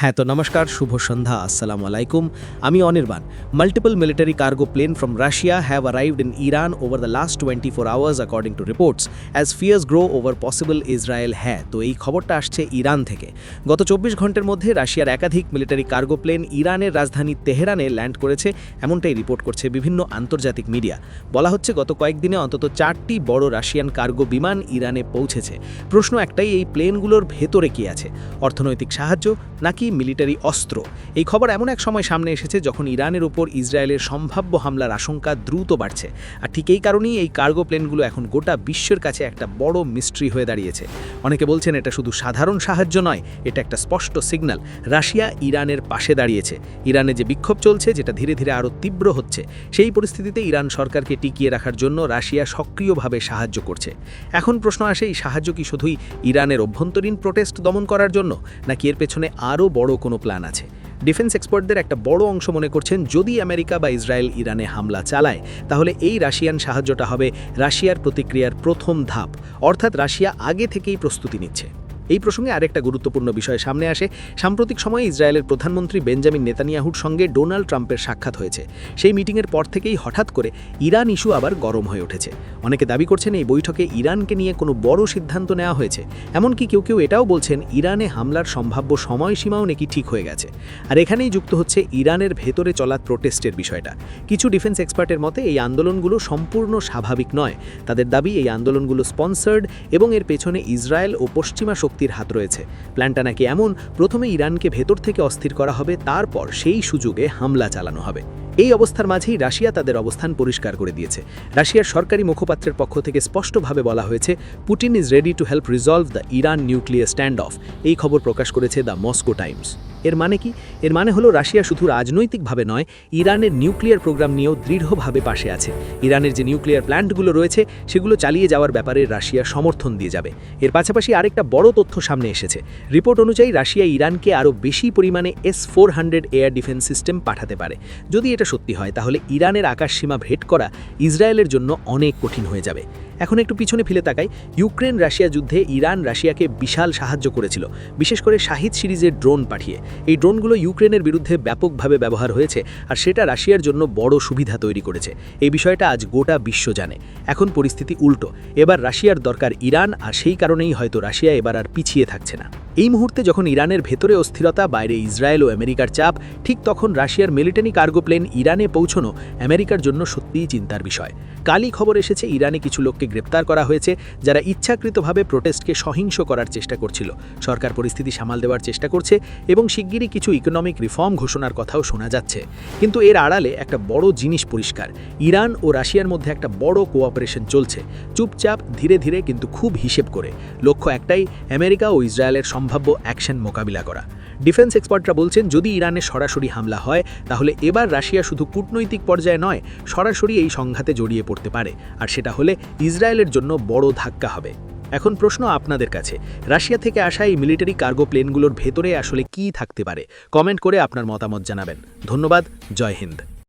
হ্যাঁ তো নমস্কার, শুভ সন্ধ্যা, আসসালামু আলাইকুম। আমি Anirban. Multiple military cargo plane from Russia have arrived in Iran over the last twenty four hours according to reports as fears grow over possible Israel হ্যাঁ তো এই খবরটা আসছে ইরান থেকে। গত চব্বিশ ঘণ্টার মধ্যে রাশিয়ার একাধিক মিলিটারি কার্গো প্লেন ইরানের রাজধানী তেহরানে ল্যান্ড করেছে, এমনটাই রিপোর্ট করছে বিভিন্ন আন্তর্জাতিক মিডিয়া বলা হচ্ছে, গত কয়েকদিনে অন্তত চারটি বড় রাশিয়ান কার্গো বিমান ইরানে পৌঁছেছে। প্রশ্ন একটাই, এই প্লেনগুলোর ভেতরে কি আছে? অর্থনৈতিক সাহায্য নাকি মিলিটারি অস্ত্র। এই খবর এমন এক সময় সামনে এসেছে যখন ইরানের উপর ইসরায়েলের সম্ভাব্য হামলার আশঙ্কা দ্রুত বাড়ছে। আর ঠিক এই কারণেই এই কার্গো প্লেনগুলো এখন গোটা বিশ্বের কাছে একটা বড় মিস্ট্রি হয়ে দাঁড়িয়েছে। অনেকে বলছেন এটা শুধু সাধারণ সাহায্য নয়, এটা একটা স্পষ্ট সিগন্যাল রাশিয়া ইরানের পাশে দাঁড়িয়েছে। ইরানে যে বিক্ষোভ চলছে, যেটা ধীরে ধীরে আরও তীব্র হচ্ছে, সেই পরিস্থিতিতে ইরান সরকারকে টিকিয়ে রাখার জন্য রাশিয়া সক্রিয়ভাবে সাহায্য করছে। এখন প্রশ্ন আসে, এই সাহায্য কি শুধুই ইরানের অভ্যন্তরীণ প্রোটেস্ট দমন করার জন্য, নাকি এর পেছনে আরও বড় কোনো প্ল্যান আছে। ডিফেন্স এক্সপার্টদের একটা বড় অংশ মনে করছেন, যদি আমেরিকা বা ইসরায়েল ইরানে হামলা চালায়, তাহলে এই রাশিয়ান সাহায্যটা হবে রাশিয়ার প্রতিক্রিয়ার প্রথম ধাপ। অর্থাৎ রাশিয়া আগে থেকেই প্রস্তুতি নিচ্ছে। এই প্রসঙ্গে আরেকটা গুরুত্বপূর্ণ বিষয় সামনে আসে। সাম্প্রতিক সময়ে ইসরায়েলের প্রধানমন্ত্রী বেঞ্জামিন নেতানিয়াহুর সঙ্গে ডোনাল্ড ট্রাম্পের সাক্ষাৎ হয়েছে। সেই মিটিংয়ের পর থেকেই হঠাৎ করে ইরান ইস্যু আবার গরম হয়ে উঠেছে। অনেকে দাবি করছেন এই বৈঠকে ইরানকে নিয়ে কোনো বড় সিদ্ধান্ত নেওয়া হয়েছে। এমনকি কেউ কেউ এটাও বলছেন, ইরানে হামলার সম্ভাব্য সময়সীমাও নাকি ঠিক হয়ে গেছে। আর এখানেই যুক্ত হচ্ছে ইরানের ভেতরে চলা প্রোটেস্টের বিষয়টা। কিছু ডিফেন্স এক্সপার্টের মতে, এই আন্দোলনগুলো সম্পূর্ণ স্বাভাবিক নয়। তাদের দাবি, এই আন্দোলনগুলো স্পন্সার্ড এবং এর পেছনে ইসরায়েল ও পশ্চিমা শক্তির হাত রয়েছে। প্ল্যানটা নাকি এমন, প্রথমে ইরানকে ভেতর থেকে অস্থির করা হবে, তারপর সেই সুযোগে হামলা চালানো হবে। এই অবস্থার মাঝেই রাশিয়া তাদের অবস্থান পরিষ্কার করে দিয়েছে। রাশিয়ার সরকারি মুখপাত্রের পক্ষ থেকে স্পষ্টভাবে বলা হয়েছে, Putin is ready to help resolve the Iran nuclear standoff. এই খবর প্রকাশ করেছে দ্য মস্কো টাইমস। এর মানে কি? এর মানে হলো রাশিয়া শুধু রাজনৈতিকভাবে নয়, ইরানের নিউক্লিয়ার প্রোগ্রাম নিয়েও দৃঢ়ভাবে পাশে আছে। ইরানের যে নিউক্লিয়ার প্ল্যান্টগুলো রয়েছে, সেগুলো চালিয়ে যাওয়ার ব্যাপারে রাশিয়া সমর্থন দিয়ে যাবে। এর পাশাপাশি আরেকটা বড় তথ্য সামনে এসেছে। রিপোর্ট অনুযায়ী রাশিয়া ইরানকে আরও বেশি পরিমাণে S four hundred air defence system পাঠাতে পারে। যদি এটা সত্যি হয়, তাহলে ইরানের আকাশসীমা ভেট করা ইসরায়েলের জন্য অনেক কঠিন হয়ে যাবে। এখন একটু পিছনে ফিরে তাকাই, ইউক্রেন রাশিয়া যুদ্ধে ইরান রাশিয়াকে বিশাল সাহায্য করেছিল, বিশেষ করে শাহিদ সিরিজের ড্রোন পাঠিয়ে। এই ড্রোনগুলো ইউক্রেনের বিরুদ্ধে ব্যাপকভাবে ব্যবহার হয়েছে আর সেটা রাশিয়ার জন্য বড় সুবিধা তৈরি করেছে। এই বিষয়টা আজ গোটা বিশ্ব জানে। এখন পরিস্থিতি উল্টো, এবার রাশিয়ার দরকার ইরান আর সেই কারণেই হয়তো রাশিয়া এবার আর পিছিয়ে থাকছে না। এই মুহূর্তে যখন ইরানের ভেতরে অস্থিরতা, বাইরে ইসরায়েল ও আমেরিকার চাপ, ঠিক তখন রাশিয়ার মিলিটারি কার্গো প্লেন ইরানে পৌঁছনো আমেরিকার জন্য সত্যিই চিন্তার বিষয়। কালই খবর এসেছে, ইরানে কিছু লোককে গ্রেপ্তার করা হয়েছে, যারা ইচ্ছাকৃতভাবে প্রোটেস্টকে সহিংস করার চেষ্টা করছিল। সরকার পরিস্থিতি সামাল দেওয়ার চেষ্টা করছে এবং শিগগিরই কিছু ইকোনমিক রিফর্ম ঘোষণার কথাও শোনা যাচ্ছে। কিন্তু এর আড়ালে একটা বড় জিনিস পরিষ্কার, ইরান ও রাশিয়ার মধ্যে একটা বড় কোঅপারেশন চলছে। চুপচাপ, ধীরে ধীরে, কিন্তু খুব হিসেব করে। লক্ষ্য একটাই, আমেরিকা ও ইসরায়েলের সম্ভাব্য অ্যাকশন মোকাবিলা করা। ডিফেন্স এক্সপার্টরা বলছেন, যদি ইরানে সরাসরি হামলা হয়, তাহলে এবার রাশিয়া শুধু কূটনৈতিক পর্যায়ে নয়, সরাসরি এই সংঘাতে জড়িয়ে পড়তে পারে। আর সেটা হলে ইসরায়েলের জন্য বড় ধাক্কা হবে। এখন প্রশ্ন আপনাদের কাছে, রাশিয়া থেকে আসা এই মিলিটারি কার্গো প্লেনগুলোর ভেতরে আসলে কি থাকতে পারে? কমেন্ট করে আপনার মতামত জানাবেন। ধন্যবাদ, জয় হিন্দ।